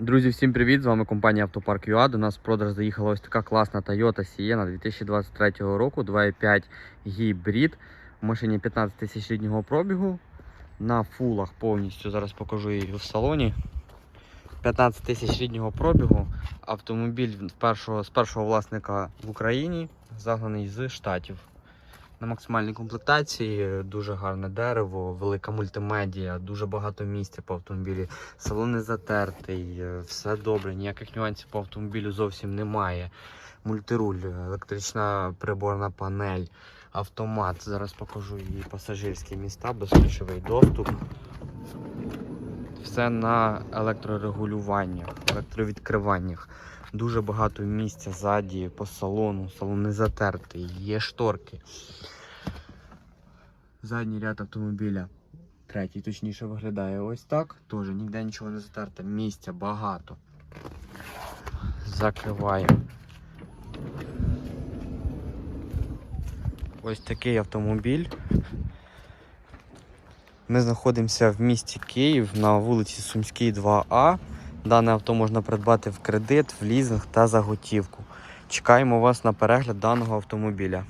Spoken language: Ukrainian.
Друзі, всім привіт! З вами компанія Автопарк ЮА. До нас в продаж заїхала ось така класна Toyota Sienna 2023 року, 2.5 гібрид. В машині 15 тисяч ріднього пробігу. На фулах повністю. Зараз покажу її в салоні. 15 тисяч ріднього пробігу. Автомобіль першого, з першого власника в Україні, загнаний з штатів. На максимальній комплектації дуже гарне дерево, велика мультимедія, дуже багато місця по автомобілі. Салон не затертий, е, все добре, ніяких нюансів по автомобілю зовсім немає. Мультируль, електрична приборна панель, автомат. Зараз покажу її пасажирські міста, безключовий доступ. Все на електрорегулюваннях, електровідкриваннях. Дуже багато місця ззаді по салону. Салон не затертий, є шторки. Задній ряд автомобіля. Третій, точніше, виглядає ось так. Теж ніде нічого не затерте. Місця багато. Закриваємо. Ось такий автомобіль. Ми знаходимося в місті Київ на вулиці Сумській 2А. Дане авто можна придбати в кредит, в лізинг та за готівку. Чекаємо вас на перегляд даного автомобіля.